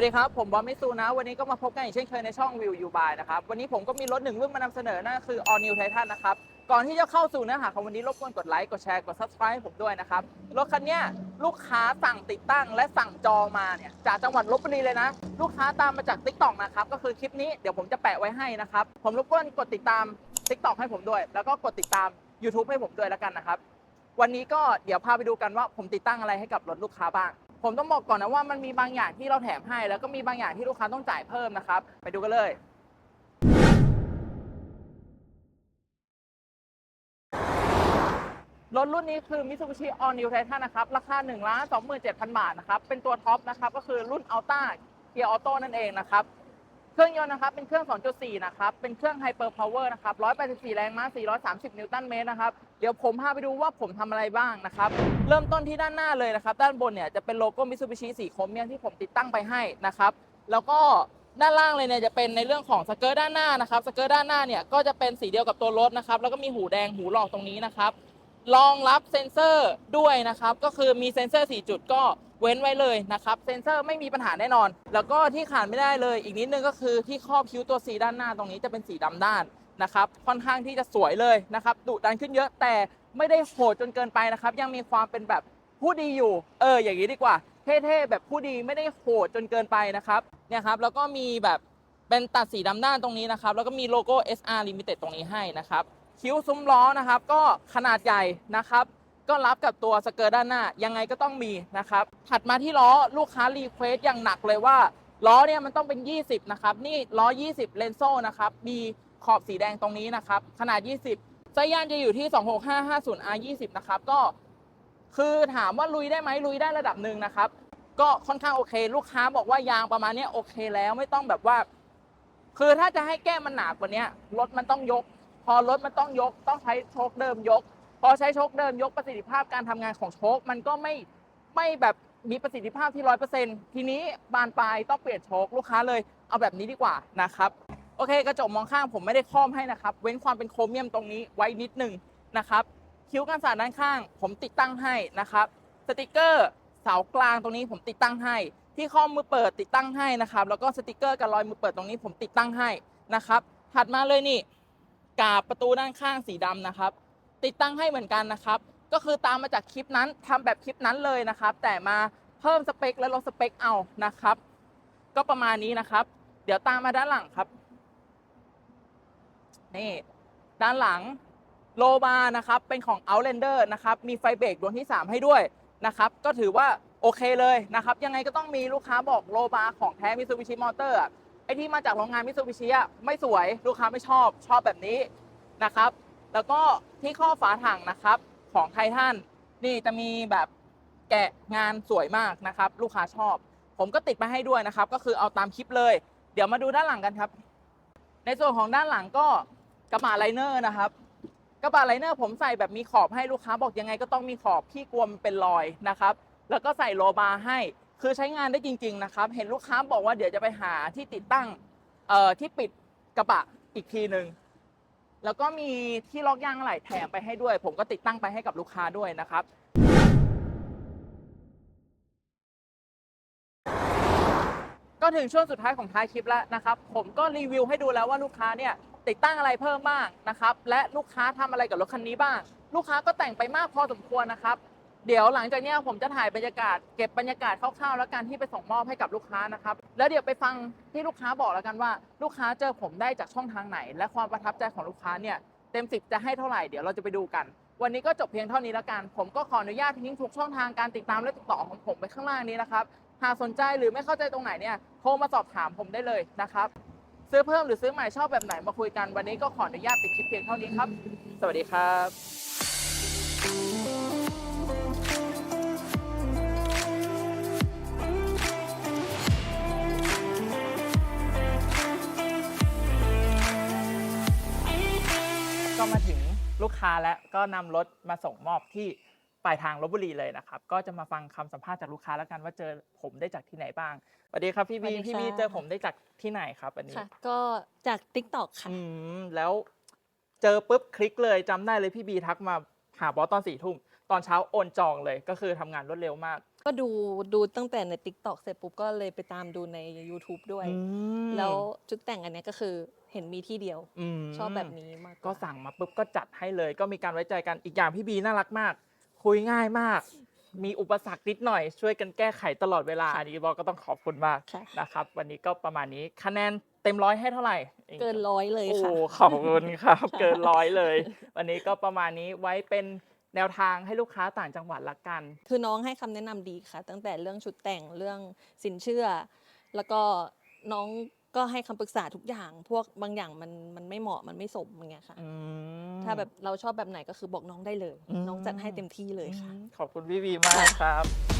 วัสดีครับ ผมบอมมิซูนะ วันนี้ก็มาพบกันอีกเช่นเคยในช่องวิวยูบายนะครับ วันนี้ผมก็มีรถหนึ่งรุ่นมานำเสนอนั่นคือ All New Titan นะครับ ก่อนที่จะเข้าสู่เนื้อหาของวันนี้รบกวนกดไลค์ กดแชร์ กด Subscribe ให้ผมด้วยนะครับ รถคันนี้ลูกค้าสั่งติดตั้งและสั่งจองมาเนี่ยจากจังหวัดลบบุรีเลยนะ ลูกค้าตามมาจาก t ิ k t o k นะครับ ก็คือคลิปนี้เดี๋ยวผมจะแปะไว้ให้นะครับ ผมรบกวนกดติดตาม t ิ k t o k ให้ผมด้วย แล้วก็กดติดตาม YouTube ให้ผมด้วยแล้วกันนะครับ วันนี้ก็เดี๋ยวพาไปดูกันว่าผมติดตั้งอะไรให้กับรถลูกค้าบ้าง ผมต้องบอกก่อนนะว่ามันมีบางอย่างที่เราแถมให้ แล้วก็มีบางอย่างที่ลูกค้าต้องจ่ายเพิ่มนะครับ ไปดูกันเลย รถรุ่นนี้คือ Mitsubishi All New Titan นะครับ ราคา1 2 7 0 0 0 บาทนะครับ เป็นตัวท็อปนะครับ ก็คือรุ่น Alta Gear Auto นั่นเองนะครับ เครื่องยนต์นะครับเป็นเครื่อง 2.4 นะครับ เป็นเครื่อง Hyper Power นะครับ 184 แรงม้า 430 นิวตันเมตรนะครับ เดี๋ยวผมพาไปดูว่าผมทำอะไรบ้างนะครับ เริ่มต้นที่ด้านหน้าเลยนะครับ ด้านบนเนี่ยจะเป็นโลโก้ Mitsubishi สีโครเมียมที่ผมติดตั้งไปให้นะครับ แล้วก็ด้านล่างเลยเนี่ยจะเป็นในเรื่องของสเกิร์ตด้านหน้านะครับ สเกิร์ตด้านหน้าเนี่ยก็จะเป็นสีเดียวกับตัวรถนะครับ แล้วก็มีหูแดงหูหลอกตรงนี้นะครับ รองรับเซ็นเซอร์ด้วยนะครับ ก็คือมีเซ็นเซอร์ 4 จุดก็ เว้นไว้เลยนะครับ เซ็นเซอร์ไม่มีปัญหาแน่นอน แล้วก็ที่ขาดไม่ได้เลย อีกนิดนึงก็คือที่ครอบคิ้วตัว C ด้านหน้าตรงนี้จะเป็นสีดำด้านนะครับ ค่อนข้างที่จะสวยเลยนะครับดุดันขึ้นเยอะแต่ไม่ได้โหดจนเกินไปนะครับ ยังมีความเป็นแบบผู้ดีอยู่ เออ อย่างนี้ดีกว่า เท่ๆ แบบผู้ดีไม่ได้โหดจนเกินไปนะครับ เนี่ยครับ แล้วก็มีแบบเป็นตัดสีดำด้านตรงนี้นะครับ แล้วก็มีโลโก้ SR Limited ตรงนี้ให้นะครับ คิ้วซุ้มล้อนะครับ ก็ขนาดใหญ่นะครับ ก็รับกับตัวสเกิร์ตด้านหน้ายังไงก็ต้องมีนะครับ ถัดมาที่ล้อลูกค้ารีเควสอย่างหนักเลยว่าล้อเนี่ยมันต้องเป็น 20 นะครับ นี่ล้อ 20 เลนโซ่นะครับ มีขอบสีแดงตรงนี้นะครับ ขนาด 20ไส้ย่านจะอยู่ที่ 26550 R20 นะครับ ก็คือถามว่าลุยได้ไหมลุยได้ระดับหนึ่งนะครับ ก็ค่อนข้างโอเค ลูกค้าบอกว่ายางประมาณนี้โอเคแล้วไม่ต้องแบบว่า คือถ้าจะให้แก้มันหนากว่านี้รถมันต้องยก พอรถมันต้องยก ต้องใช้โชคเดิมยก พอใช้ชคเดิมยกประสิทธิภาพการทำงานของชคมันก็ไม่ไม่แบบมีประสิทธิภาพที่ร้อยเปอร์เซ็นทีนี้บานปลายต้องเปลี่ยนชคลูกค้าเลยเอาแบบนี้ดีกว่านะครับโอเคกระจกมองข้างผมไม่ได้ครอบให้นะครับ เว้นความเป็นโครเมียมตรงนี้ไว้นิดหนึ่งนะครับ คิ้วกันสาดด้านข้าง ผมติดตั้งให้นะครับ สติกเกอร์เสากลางตรงนี้ผมติดตั้งให้ ที่ข้อมือเปิดติดตั้งให้นะครับ แล้วก็สติกเกอร์กับรอยมือเปิดตรงนี้ผมติดตั้งให้นะครับ ถัดมาเลยนี่กาบประตูด้านข้างสีดำนะครับ ติดตั้งให้เหมือนกันนะครับ ก็คือตามมาจากคลิปนั้นทำแบบคลิปนั้นเลยนะครับ แต่มาเพิ่มสเปคและลดสเปคเอานะครับ ก็ประมาณนี้นะครับ เดี๋ยวตามมาด้านหลังครับนี่ด้านหลังโลบานะครับเป็นของ Outlander นะครับมีไฟเบรกดวงที่ 3 ให้ด้วยนะครับก็ถือว่าโอเคเลยนะครับ ยังไงก็ต้องมีลูกค้าบอกโลบาร์ของแท้ Mitsubishi Motor อะไอที่มาจากโรงงาน Mitsubishi อะไม่สวยลูกค้าไม่ชอบชอบแบบนี้นะครับ แล้วก็ที่ข้อฝาถังนะครับของไททันนี่จะมีแบบแกะงานสวยมากนะครับ ลูกค้าชอบ ผมก็ติดมาให้ด้วยนะครับ ก็คือเอาตามคลิปเลย เดี๋ยวมาดูด้านหลังกันครับ ในส่วนของด้านหลังก็กระบะไลเนอร์นะครับกระบะไลเนอร์ผมใส่แบบมีขอบให้ลูกค้าบอกยังไงก็ต้องมีขอบที่กลัวมันเป็นรอยนะครับ แล้วก็ใส่โลบาร์ให้คือใช้งานได้จริง ๆ นะครับ เห็นลูกค้าบอกว่าเดี๋ยวจะไปหาที่ติดตั้งเอ่อที่ปิดกระบะอีกทีหนึ่ง แล้วก็มีที่ล็อกยางอะไหล่แถมไปให้ด้วย ผมก็ติดตั้งไปให้กับลูกค้าด้วยนะครับ ก็ถึงช่วงสุดท้ายของท้ายคลิปแล้วนะครับ ผมก็รีวิวให้ดูแล้วว่าลูกค้าเนี่ยติดตั้งอะไรเพิ่มบ้างนะครับ และลูกค้าทำอะไรกับรถคันนี้บ้าง ลูกค้าก็แต่งไปมากพอสมควรนะครับ เดี๋ยวหลังจากเนี้ยผมจะถ่ายบรรยากาศเก็บบรรยากาศคร่าวๆแล้วกันที่ไปส่งมอบให้กับลูกค้านะครับ แล้วเดี๋ยวไปฟังที่ลูกค้าบอกแล้วกันว่า ลูกค้าเจอผมได้จากช่องทางไหน และความประทับใจของลูกค้าเนี่ยเต็มสิบจะให้เท่าไหร่เดี๋ยวเราจะไปดูกัน วันนี้ก็จบเพียงเท่านี้แล้วกันผมก็ขออนุญาตทิ้งทุกช่องทางการติดตามและติดต่อของผมไปข้างล่างนี้นะครับหากสนใจหรือไม่เข้าใจตรงไหนเนี่ยโทรมาสอบถามผมได้เลยนะครับซื้อเพิ่มหรือซื้อใหม่ชอบแบบไหนมาคุยกันวันนี้ก็ขออนุญาตปิดคลิปเพียงเท่านี้ครับ สวัสดีครับ ก็มาถึงลูกค้าแล้วก็นำรถมาส่งมอบที่ปลายทางลบบุรีเลยนะครับ ก็จะมาฟังคำสัมภาษณ์จากลูกค้าแล้วกันว่าเจอผมได้จากที่ไหนบ้างสวัสดีครับพี่บีสวัสดีพี่บีค่ะเจอผมได้จากที่ไหนครับอันนี้ค่ะก็จาก t ิ k t o k ค่ะอืมแล้วเจอปุ๊บคลิกเลยจำได้เลยพี่บีทักมาหาบอสตอนสี่ทุ่มตอนเช้าโอนจองเลยก็คือทำงานรวดเร็วมาก ก็ดูดูตั้งแต่ใน t ิ k t o k เสร็จปุ๊บก็เลยไปตามดูใน YouTube ด้วยมแล้วชุดแต่งอันเนี้ยก็คือเห็นมีที่เดียว มชอบแบบนี้มากว่าก็สั่งมาปุ๊บก็จัดให้เลย ก็มีการไว้ใจกันอีกอย่างพี่บีน่ารักมาก คุยง่ายมาก มีอุปสรรคนิดหน่อย ช่วยกันแก้ไขตลอดเวลาอันนี้บอกก็ต้องขอบคุณมากค่ะ นะครับ วันนี้ก็ประมาณนี้คะแนนเต็มร้อยให้เท่าไหร่ เกินร้อยเลยโอ้ค่ะ ขอบคุณครับ เกินร้อยเลย วันนี้ก็ประมาณนี้ไว้เป็น แนวทางให้ลูกค้าต่างจังหวัดละกัน คือน้องให้คำแนะนำดีค่ะ ตั้งแต่เรื่องชุดแต่งเรื่องสินเชื่อ แล้วก็น้องก็ให้คำปรึกษาทุกอย่าง พวกบางอย่างมันมันไม่เหมาะมันไม่สมอย่างเงี้ยค่ะอืมถ้าแบบเราชอบแบบไหนก็คือบอกน้องได้เลย อืม น้องจัดให้เต็มที่เลยค่ะ ขอบคุณพี่บีมากครับ